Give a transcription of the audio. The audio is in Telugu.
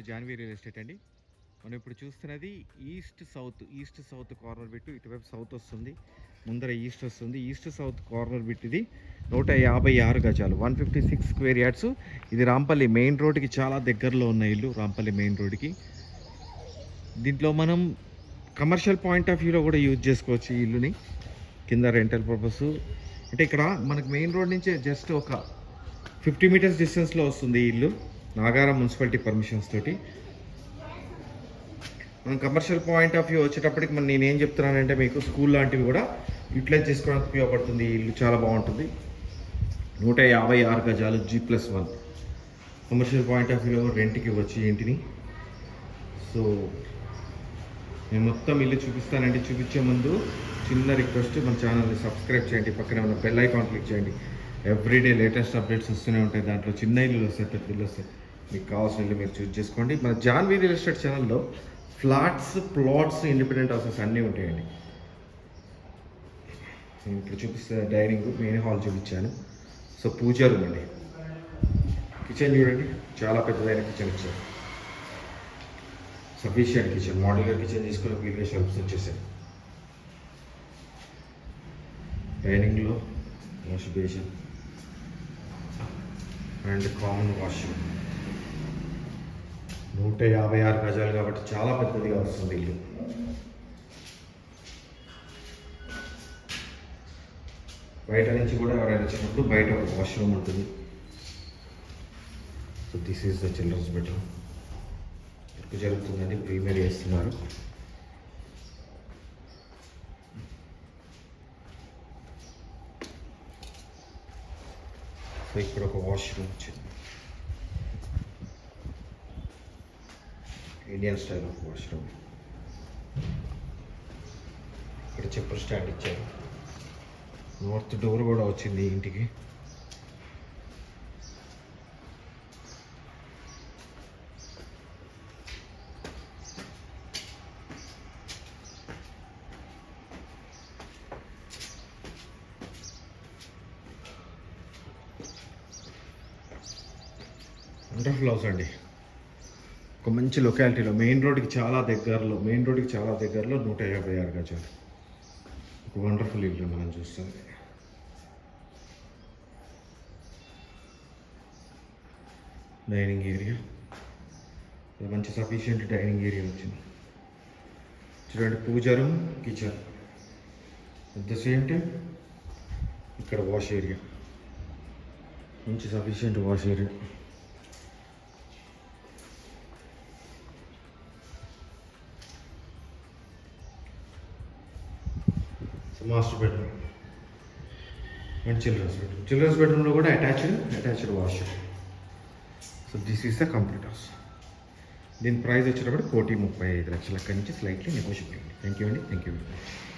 టు జాన్వీ రియల్ ఎస్టేట్ అండి. మనం ఇప్పుడు చూస్తున్నది east south east south corner bit ఇటువైపు సౌత్ వస్తుంది ముందర ఈస్ట్ వస్తుంది. ఈస్ట్ సౌత్ కార్నర్ బిట్ ఇది నూట యాభై ఆరు గజాలు one fifty six square yards. ఇది రాంపల్లి మెయిన్ రోడ్కి చాలా దగ్గరలో ఉన్న ఇల్లు రాంపల్లి మెయిన్ రోడ్కి దీంట్లో మనం కమర్షియల్ పాయింట్ ఆఫ్ వ్యూలో కూడా యూజ్ చేసుకోవచ్చు ఈ ఇల్లుని కింద రెంటల్ పర్పస్. అంటే ఇక్కడ మనకు మెయిన్ రోడ్ నుంచే జస్ట్ ఒక ఫిఫ్టీ మీటర్స్ డిస్టెన్స్లో వస్తుంది ఈ ఇల్లు. నాగారం మున్సిపాలిటీ పర్మిషన్స్ తోటి. మనం కమర్షియల్ పాయింట్ ఆఫ్ వ్యూ వచ్చేటప్పటికి మనం నేనేం చెప్తున్నానంటే మీకు స్కూల్ లాంటివి కూడా యూటిలైజ్ చేసుకోవడానికి ఉపయోగపడుతుంది. ఇల్లు చాలా బాగుంటుంది. నూట యాభై ఆరు గజాలు G plus one commercial point of వ్యూలో రెంట్కి ఇవ్వచ్చు ఏంటిని ఇంటిని. సో నేను మొత్తం ఇల్లు చూపిస్తానండి చూపించే ముందు చిన్న రిక్వెస్ట్ మన ఛానల్ని సబ్స్క్రైబ్ చేయండి. పక్కనే ఉన్న బెల్ ఐకాన్ క్లిక్ చేయండి. ఎవ్రీడే లేటెస్ట్ అప్డేట్స్ వస్తూనే ఉంటాయి. దాంట్లో చిన్న ఇల్లు వస్తాయి పెద్ద ఇల్లు వస్తాయి. మీకు కావాల్సిన ఇల్లు మీరు చూస్ చేసుకోండి. మన జాన్వీ రియల్ ఎస్టేట్ ఛానల్లో ఫ్లాట్స్ ప్లాట్స్ ఇండిపెండెంట్ హౌసెస్ అన్నీ ఉంటాయండి. నేను ఇప్పుడు చూపిస్తే డైనింగ్ మెయిన్ హాల్ చూపించాను. సో పూజ రూమ్ అండి. కిచెన్ చూడండి. చాలా పెద్దదైన కిచెన్ ఇచ్చారు సఫిషియంట్ కిచెన్ మోడల్గా కిచెన్ తీసుకుని వీలుగా షెల్ఫ్స్ వచ్చేసాయి. డైనింగ్లో wash basin and common washroom. నూట యాభై ఆరు గజాలు కాబట్టి చాలా పెద్దదిగా వస్తుంది ఇల్లు. బయట నుంచి కూడా ఎవరైనా వచ్చినప్పుడు బయట ఒక వాష్రూమ్ ఉంటుంది. So this is the children's bedroom work జరుగుతుందని ప్రీమియర్ చేస్తున్నారు. సో ఇక్కడ ఒక వాష్రూమ్ వచ్చింది. ఇండియన్ స్టైల్ ఆఫ్ వాష్రూమ్ ఇక్కడ చెప్పుల స్టాండ్ ఇచ్చారు. నార్త్ డోర్ కూడా వచ్చింది ఇంటికి. వండర్ఫుల్ హౌస్ అండి. ఒక మంచి లొకాలిటీలో మెయిన్ రోడ్కి చాలా దగ్గరలో మెయిన్ రోడ్కి చాలా దగ్గరలో నూట యాభై ఆరు గజాలు. ఒక వండర్ఫుల్ ఇల్లు మనం చూస్తుంది డైనింగ్ ఏరియా మంచి సఫిషియంట్ డైనింగ్ ఏరియా వచ్చింది. చూడండి puja room kitchen at the same time ఇక్కడ వాష్ ఏరియా మంచి sufficient wash area master bedroom and children's bedroom children's బెడ్రూమ్లో కూడా attached attached washroom so this is the complete house దీని ప్రైస్ వచ్చేటప్పుడు కోటి ముప్పై ఐదు లక్షల నుంచి స్లైట్లీ నెగోషియబుల్ థ్యాంక్ యూ అండి. Thank you very much